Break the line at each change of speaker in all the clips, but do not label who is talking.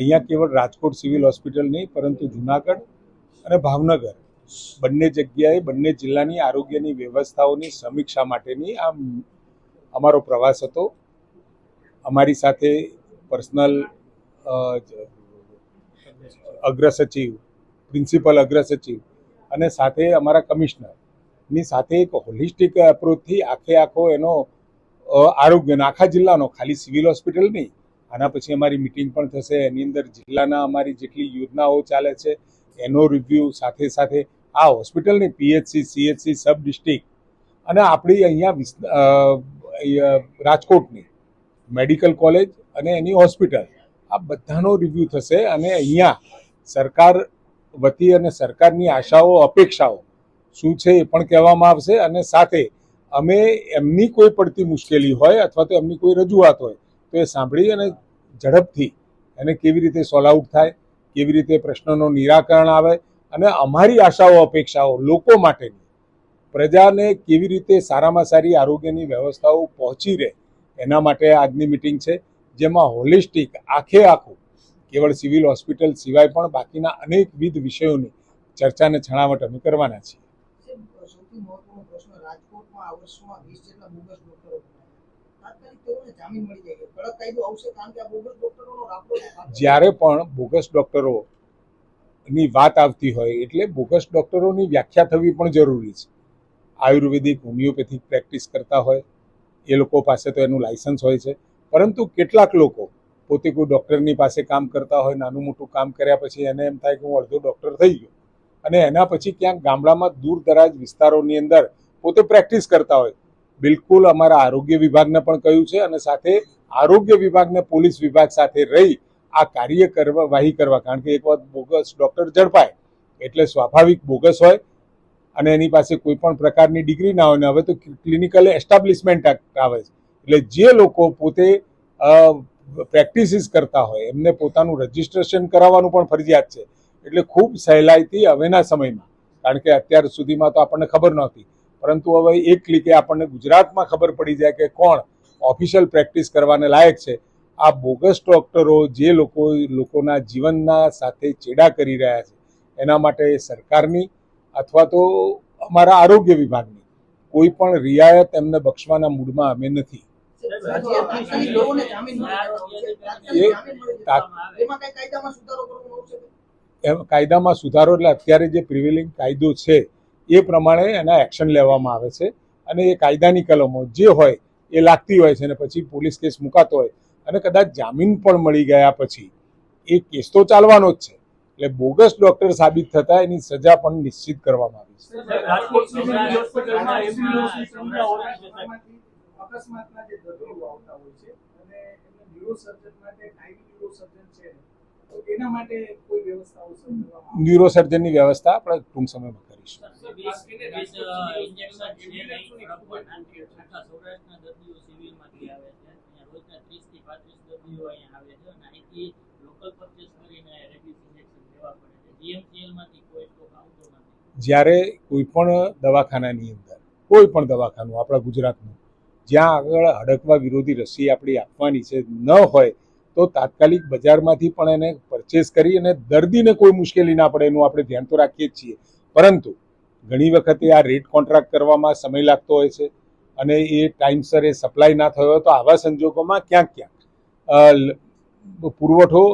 અહીંયા કેવળ Rajkot civil hospital નહીં, પરંતુ જુનાગઢ અને ભાવનગર. બંને જગ્યાએ, બંને જિલ્લાની આરોગ્યની વ્યવસ્થાઓની સમીક્ષા માટેની આ અમારો પ્રવાસ હતો. અમારી સાથે પર્સનલ અગ્ર સચિવ પ્રિન્સિપલ અગ્ર સચિવ અને સાથે અમારા કમિશનરની સાથે એક હોલિસ્ટિક એપ્રોચથી આખે આખો એનો આરોગ્યનો, આખા જિલ્લાનો, ખાલી સિવિલ હોસ્પિટલ નહીં આના પછી અમારી મિટિંગ પણ થશે. એની અંદર જિલ્લાના અમારી જેટલી યોજનાઓ ચાલે છે, એનો રિવ્યૂ સાથે સાથે આ હોસ્પિટલની પીએચસી સીએચસી સબ ડિસ્ટ્રિક્ટ અને આપણી અહીંયા રાજકોટની મેડિકલ કોલેજ અને એની હોસ્પિટલ આ બધાનો રિવ્યૂ થશે અને અહીંયા સરકાર વતી અને સરકારની આશાઓ, અપેક્ષાઓ શું છે એ પણ કહેવામાં આવશે અને સાથે અમે એમની કોઈ પડતી મુશ્કેલી હોય અથવા તો એમની કોઈ રજૂઆત હોય તો એ સાંભળી અને ઝડપથી એને કેવી રીતે સોલ્વ આઉટ થાય, કેવી રીતે પ્રશ્નોનું નિરાકરણ આવે અને અમારી આશાઓ, અપેક્ષાઓ લોકો માટેની પ્રજાને કેવી રીતે સારામાં સારી આરોગ્યની વ્યવસ્થાઓ પહોંચી રહે એના માટે આજની મિટિંગ છે, જેમાં હોલિસ્ટિક, આખે આખું, કેવળ સિવિલ હોસ્પિટલ સિવાય પણ બાકીના અનેકવિધ વિષયોની ચર્ચાને છણાવટ અમે કરવાના છીએ.
વીસ જેટલા બોગસ ડોક્ટરો
જ્યારે પણ વાત આવતી હોય એટલે બોગસ ડોક્ટરોની વ્યાખ્યા થવી પણ જરૂરી છે. આયુર્વેદિક, હોમિયોપેથિક પ્રેક્ટિસ કરતા હોય, એ લોકો પાસે તો એનું લાયસન્સ હોય છે. પરંતુ કેટલાક લોકો પોતે કોઈ ડૉક્ટરની પાસે કામ કરતા હોય, નાનું મોટું કામ કર્યા પછી એને એમ થાય કે હું અડધો ડૉક્ટર થઈ ગયો. અને એના પછી ક્યાંક ગામડામાં દૂર દરાજ વિસ્તારોની અંદર પોતે પ્રેક્ટિસ કરતા હોય. બિલકુલ અમારા આરોગ્ય વિભાગને પણ કહ્યું છે અને સાથે આરોગ્ય વિભાગને પોલીસ વિભાગ સાથે રહી આ કાર્ય કરવા વાહી કરવા. કારણ કે એક વખત બોગસ ડૉક્ટર ઝડપાય, એટલે સ્વાભાવિક બોગસ હોય અને એની પાસે કોઈ પણ પ્રકારની ડિગ્રી ના હોય ને હવે તો ક્લિનિકલ એસ્ટાબ્લિશમેન્ટ આવે છે. એટલે જે લોકો પોતે પ્રેક્ટિસિસ કરતા હોય, એમને પોતાનું રજિસ્ટ્રેશન કરાવવાનું પણ ફરજિયાત છે. એટલે ખૂબ સહેલાઈથી હવેના સમયમાં, કારણ કે અત્યાર સુધીમાં તો આપણને ખબર નહોતી. પરંતુ હવે એક ક્લિકે આપણને ગુજરાતમાં ખબર પડી જાય કે કોણ ઓફિશિયલ પ્રેક્ટિસ કરવાને લાયક છે. આ બોગસ ડોક્ટરો જે લોકો લોકોના જીવનના સાથે ચેડા કરી રહ્યા છે એના માટે સરકારની અથવા તો અમારા આરોગ્ય વિભાગની કોઈ પણ રિયાયત એમને બક્ષવાના મૂડમાં અમે નથી.
કાયદામાં સુધારો
એટલે અત્યારે જે પ્રિવેલિંગ કાયદો છે એ પ્રમાણે એના એક્શન લેવામાં આવે છે અને એ કાયદાની કલમો જે હોય એ લાગતી હોય છે અને પછી પોલીસ કેસ મુકાતો હોય અને કદાચ જામીન પણ મળી ગયા પછી એ કેસ તો ચાલવાનો જ છે એટલે બોગસ ડોક્ટર સાબિત થતા એની સજા પણ નિશ્ચિત કરવામાં આવી છે
રાજકોટ સિવિલ હોસ્પિટલમાં એમ્બ્યુલન્સની સુવિધા હોવી જોઈએ.
અકસ્માતના જે દર્દીઓ આવતા હોય છે અને એમને ન્યુરોસર્જન માટે આઈવી ન્યુરોસર્જન છે તો એના માટે કોઈ વ્યવસ્થાઓ સર્જવામાં આવે?
ન્યુરોસર્જનની વ્યવસ્થા આપણે ટૂંક સમયમાં કરીશું
વીસ- વીસ, અ, ઇન્જેક્શન છે ને એ ખબર નથી. આખા સૌરાષ્ટ્રના દર્દીઓ સિવિલમાંથી આવે છે અહીંયા રોજના 30 થી 35 દર્દીઓ અહીંયા આવે છે અને અહીંથી લોકલ પરચેસ કરીને રેબિસ ઇન્જેક્શન લેવા પડે છે GMCL માંથી કોઈ સ્ટોક આવતો નથી
જ્યારે કોઈ પણ દવાખાનાની અંદર કોઈ પણ દવાખાનું આપણા ગુજરાતનું જ્યાં આગળ હડકવા વિરોધી રસી આપણી આપવાની છે ન હોય તો તાત્કાલિક બજારમાંથી પણ એને પરચેસ કરી અને દર્દીને કોઈ મુશ્કેલી ના પડે એનું આપણે ધ્યાન તો રાખીએ જ છીએ પરંતુ ઘણી વખતે આ રેટ કોન્ટ્રાક્ટ કરવામાં સમય લાગતો હોય છે અને એ ટાઈમસર એ સપ્લાય ના થયો હોય તો આવા સંજોગોમાં ક્યાંક ક્યાંક પુરવઠો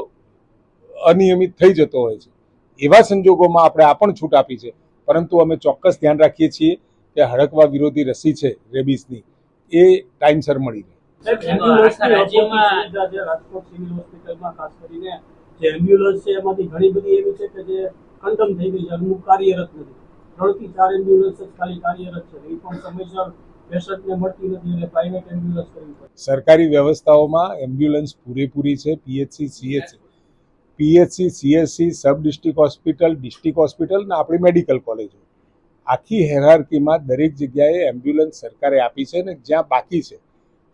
અનિયમિત થઈ જતો હોય છે. એવા સંજોગોમાં આપણે આ પણ છૂટ આપી છે. પરંતુ અમે ચોક્કસ ધ્યાન રાખીએ છીએ કે હડકવા વિરોધી રસી છે રેબીસની એ ટાઈમસર મળી રહે.
એમ્બ્યુલન્સ છે એમાંથી ઘણી બધી એવી છે કે જે કન્ડમ થઈ ગઈ છે. અમુક કાર્યરત નથી. ત્રણથી ચાર એમ્બ્યુલન્સ જ ખાલી કાર્યરત છે. એ પણ સમયસર
સરકારી વ્યવસ્થાઓમાં એમ્બ્યુલન્સ પૂરેપૂરી છે. PHC CHC PHC CHC sub district hospital district hospital ને આપણી મેડિકલ કોલેજો આખી હેરાર્કીમાં દરેક જગ્યાએ એમ્બ્યુલન્સ સરકારે આપી છે ને જ્યાં બાકી છે.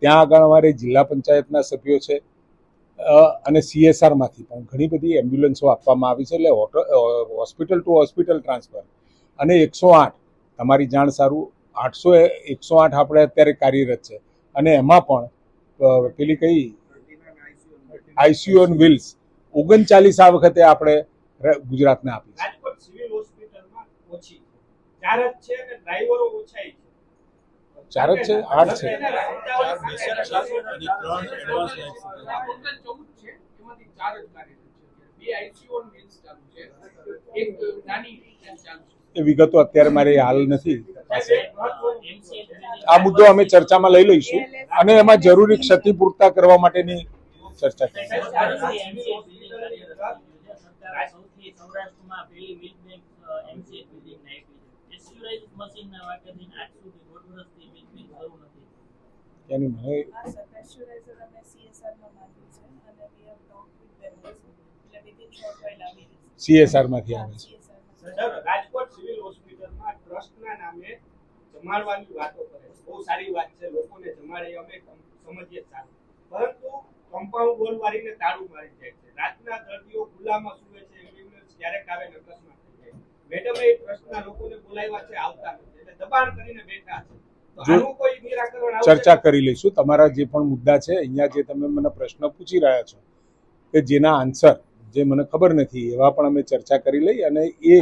ત્યાં આગળ અમારે જિલ્લા પંચાયતના સભ્યો છે. અને સીએસઆરમાંથી પણ ઘણી બધી એમ્બ્યુલન્સો આપવામાં આવી છે. એટલે હોસ્પિટલ ટુ હોસ્પિટલ ટ્રાન્સફર. અને એકસો આઠ, તમારી જાણ સારું, આઠસો એકસો આઠ આપણે અત્યારે કાર્યરત છે. અને એમાં પણ પેલી કઈ? આઈસીયુ ઓન વ્હીલ્સ ઓગણચાલીસ આ વખતે આપણે ગુજરાતને આપી છે
રાજકોટ સિવિલ હોસ્પિટલમાં ઓછી છે ચાર જ છે?
આઠ છે. એ વિગતો અત્યારે મારી હાલ નથી. આ મુદ્દો અમે ચર્ચામાં લઈ લઈશું અને એમાં જરૂરી ક્ષતિપૂર્તા કરવા માટેની ચર્ચા કરીશું.
મશીનના આજ સુધી દોઢ વર્ષથી નથી.
એની મને
હા પ્રેશરાઇઝર અમે સીએસઆરમાં માંગ્યું છે અને we have talk with them એટલે વિધિન શોર્ટ વાઇલ આવી રહી
માંથી આવે છે.
સર, રાજકોટ સિવિલ હોસ્પિટલમાં ટ્રસ્ટના નામે જમાડવાની વાતો કરે છે. બહુ સારી વાત છે લોકોને જમાડે અમે સમજીએ સારું. પરંતુ કમ્પાઉન્ડ વોલ વાળીને તાળું મારી જાય છે. રાતના દર્દીઓ ખુલ્લામાં સુવે છે એમ્બ્યુલન્સ ક્યારેક આવે ને મેડમે ટ્રસ્ટના લોકોને બોલાવ્યા છે આવતા. એટલે દબાણ કરીને બેઠા છે. તો
જો
આનું કોઈ નિરાકરણ આવશે?
ચર્ચા કરી લઈશું. તમારા જે પણ મુદ્દા છે અહીંયા જે તમે મને પ્રશ્ન પૂછી રહ્યા છો કે જેના આન્સર જે મને ખબર નથી એવા પણ અમે ચર્ચા કરી લઈ અને એ.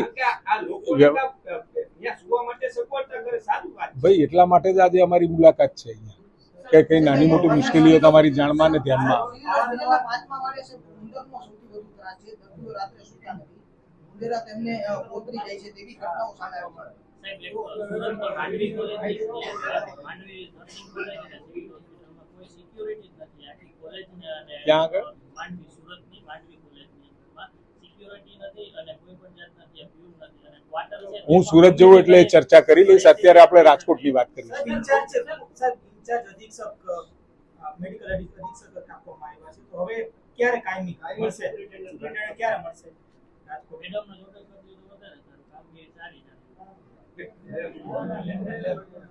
ભાઈ એટલા માટે જ આજે અમારી મુલાકાત છે અહીંયા. કે કઈ નાની મોટી મુશ્કેલીઓ તમારી જાણમાં ને ધ્યાનમાં આવે.
ઉંદરા તેમને ઓતરી જાય છે તેવી ઘટનાઓ સામે આવી છે.
સાહેબ એક સુરતની માંડવી કોલેજની માંડવી નર્સિંગ કોલેજ અને સિવિલ હોસ્પિટલમાં કોઈ સિક્યોરિટી જ નથી. આખી કોલેજને અને
ક્યાં આગળ?
માંડવી સુરતની માંડવી કોલેજની અંદરમાં સિક્યોરિટી નથી અને કોઈ પણ જાતના ત્યાં view નથી. અને ક્વાર્ટર છે
હું સુરત જવું એટલે ચર્ચા કરી લઈશ. અત્યારે આપણે રાજકોટની વાત કરીશું
મેડિકલ અધિક્ષક આપવામાં આવ્યા છે. તો હવે ક્યારે કાયમી? મળશે ક્યારે મળશે?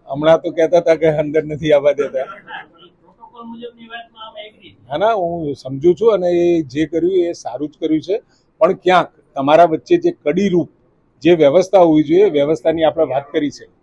હમણાં તો કહેતા હતા કે અંદર નથી આવવા દેતા. હા ના, હું સમજુ છું અને એ જે કર્યું એ સારું જ કર્યું છે. પણ ક્યાંક તમારા વચ્ચે જે કડીરૂપ જે વ્યવસ્થા હોવી જોઈએ વ્યવસ્થાની આપણે વાત કરી છે.